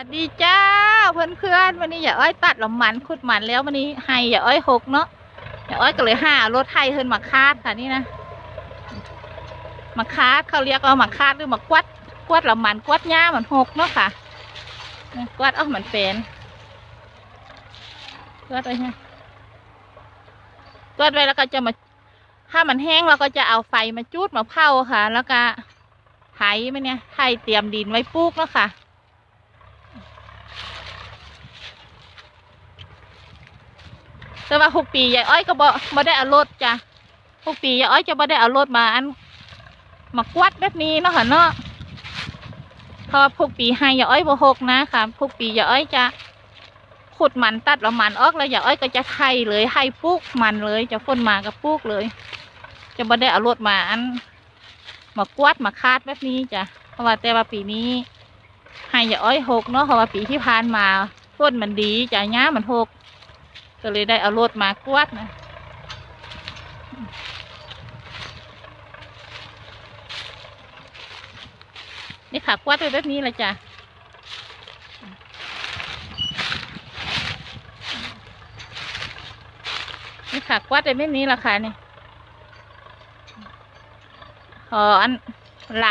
สวัสดีเจ้าเพื่อนเพื่อนๆวันนี้อย่าอ้อยตัดลำมันขุดมันแล้ววันนี้ให้อย่าอ้อยหกเนาะอย่าอ้อยก็เลยห้ารถไทยเฮินมาคาดค่ะนี่นะมาคาดเขาเรียกว่ามาคาดหรือมากวัดกวัดลำมันกวัดหญ้ามันหกเนาะค่ะกวัดเอามันเป็นกวัดไว้เนี่ยกวัดไว้แล้วก็จะมาถ้ามันแห้งเราก็จะเอาไฟมาจูดมาเผาค่ะ แล้วก็ไถมันเนี่ยไถเตรียมดินไว้ปลูกเนาะค่ะ แต่ว่าหกปียายอ้อยก็บ่บ่ได้เอารถจ้ะหกปียายอ้อยจะบ่ได้เอารถมาอันมากวาดแบบนี้เนาะค่ะเนาะเพราะว่าหกปีให้ยายอ้อยบ่หกนะค่ะหกปียายอ้อยจะขุดมันตัดแล้วมันออกแล้วยายอ้อยก็จะไถเลยไถปลูกมันเลย จะฝนมาก็ปลูกเลย จะบ่ได้เอารถมาอันมากวาดมาคาดแบบนี้จ้ะเพราะว่าแต่ว่าปีนี้ให้ยายอ้อยหกเนาะเพราะว่าปีที่ผ่านมาฝนมันดีจ้ะหญ้ามันหก ก็เลยได้เอารถมากวาดนะนี่ค่ะกวาดไปแบบนี้เลยจ้ะนี่ค่ะกวาดไปแบบนี้ละค่ะนี่พออันล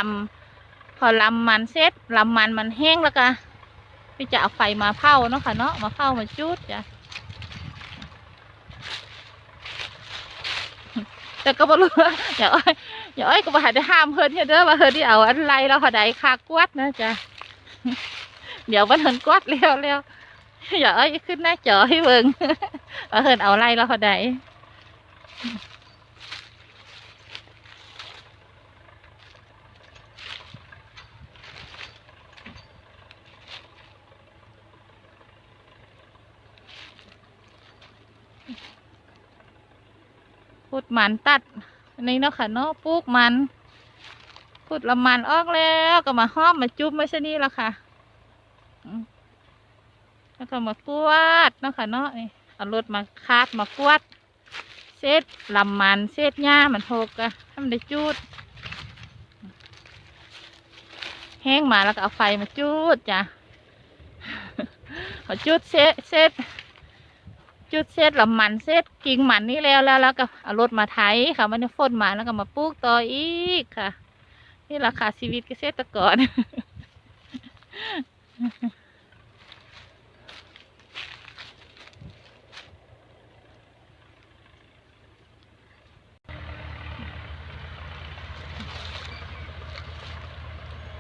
ำพอลำมันเสร็จลำมันมันแห้งแล้วก็พี่จะเอาไฟมาเผาเนาะค่ะเนาะมาเผามาจุดจ้ะ แต่ก็บ่รู้ว่าอย่าอ้อยอย่าอ้อยก็บ่หันได้ห้ามเพิ่นเฮ็ดเด้อว่าเพิ่นที่เอาอันไรแล้วเขาได้คากวดนะจ๊ะเดี๋ยววันเพิ่นกวดแล้วแล้วอย่าอ้อยขึ้นหน้าจอให้เบิ่งว่าเพิ่นเอาไรแล้วเขาได้ พูดมันตัดอันนี้เนาะค่ะเนาะปลูกมันพูดละมันออกแล้วก็มาห้อมมาจุ๊บไม่ใช่นี่ละค่ะแล้วก็มากวาดเนาะค่ะเนาะนี่เอารถมาคาดมากวาดเศษลำมันเศษหญ้ามันโทกอะให้มันได้จุด แห้งมาแล้วก็เอาไฟมาจุดจ้ะเอาจุดเศษเศษ จุดเสร็จแล้วมันเสร็จกิ่งมันนี่แล้วแล้วแล้วก็เอารถมาไถค่ะมันฝนมาแล้วก็มาปลูกต่ออีกค่ะ นี่แหละค่ะชีวิตเกษตรกร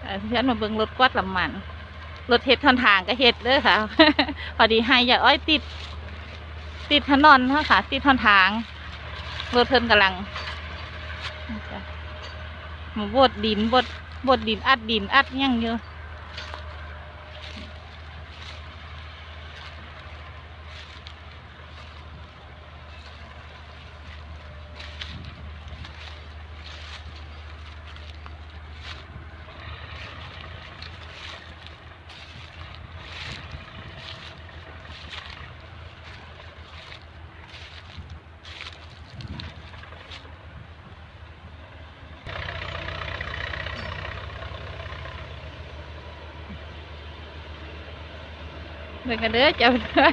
อ่าเพื่อนมาเบิ่งรถกวาดลำมันรถเห็ดทอนทางก็เห็ดเด้อค่ะ พอดีให้ยาอ้อยติด ติดถนนเนาะค่ะ ติดทอนทางรถเพิ่นกำลังมาบดดินบดบดดินอัดดินอัดยังเยอะ เบิ่งกันเด้อเจ้าเด้อ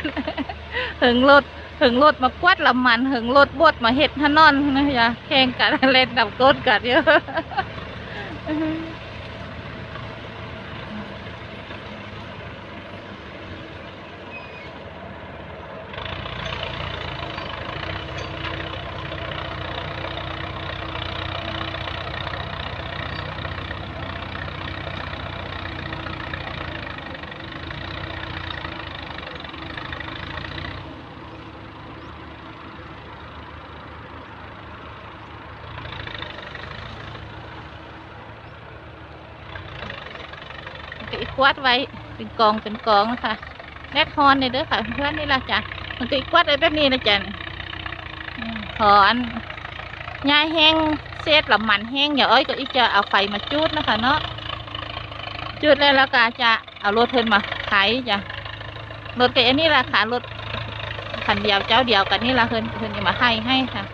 ถึงรถถึงรถมากวาดละมันถึงรถบดมาเห็ดถนนนะจ๊ะแข่งกันเล่นดับก้นกันเยอะ กวาดไว้เป็นกองเป็นกองนะคะแนทฮอนเนี่ยเด้อค่ะเพื่อนนี่ละจ้ะมันก็อีกวาดไว้แบบนี้นะจ๊ะนี่อืมถอนหญ้าแห้งเศษลำมันแห้งอย่าอ้อยก็อีกจะเอาไฟมาจุดนะคะเนาะจุดแล้วแล้วก็จะเอารถเพิ่นมาไถจ้ะรถก็อันนี้ละค่ะรถคันเดียวเจ้าเดียวกันนี่ละเพิ่นเพิ่นจะมาให้ให้ค่ะ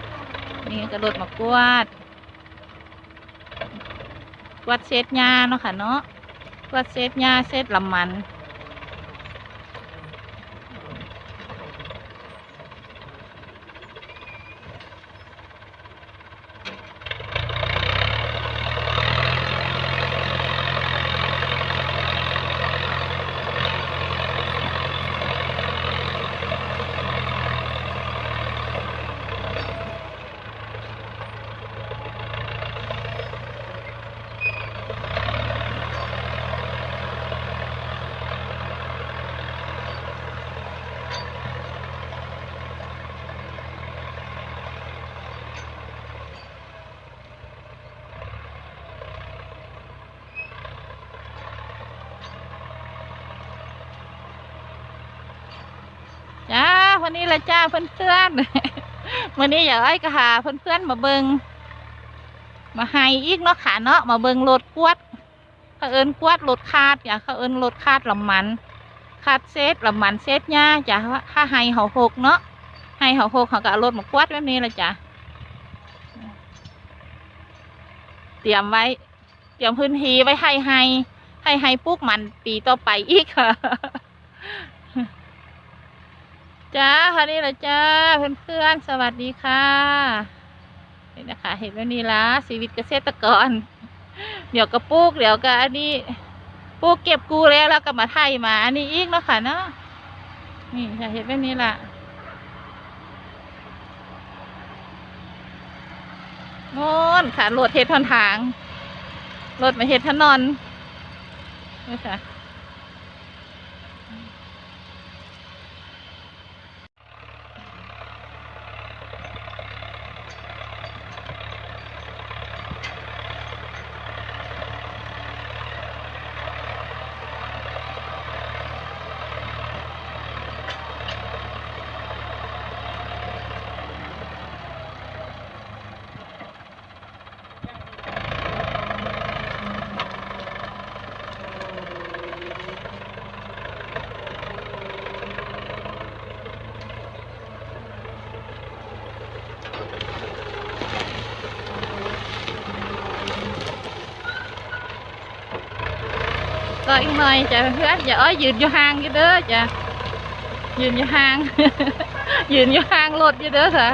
นี่ก็รถมากวาดกวาดเศษหญ้าเนาะค่ะเนาะ กวาเซฟหญ้าเซฟลำมันันนี้ละจ้าเพื่อนๆวันนี้อยากไอ้ก็หาเพื่อนๆมาเบิงมาให้อีกเนาะค่ะเนาะมาเบิงรถกวดเขาเอินกวดรถคาดอย่าเขาเอินรถคาดลำมันคาดเซตลำมันเซตเนี่ยจ้ะถ้าให้เขาหกเนาะให้เขาหกเขาก็เอารถมากวดแบบนี้ละจ้ะเตรียมไว้ เตรียมพื้นที่ไว้ให้ให้ให้ให้ปลูกมันปีต่อไปอีกค่ะ จ้าค่ะนี่แหละจ้าเพื่อนๆสวัสดีค่ะนี่นะคะ เห็นว่านี่ละชีวิตเกษตรกร เดี๋ยวก็ปลูกเดี๋ยวก็อันนี้ปลูกเก็บกูแล้วแล้วก็มาไถมาอันนี้อีกเนาะค่ะเนาะนี่จะเห็นแบบนี้ละโน่นค่ะรถเฮ็ดทอนทางรถมาเฮ็ดถนนนี่ค่ะ ก็อีกหน่อยจ้ะเพื่อนอย่าอ้อยยืนอยู่ห่างอยู่เด้อจ้ะยืนอยู่ห่าง ยืนอยู่ห่างรถอยู่เด้อค่ะ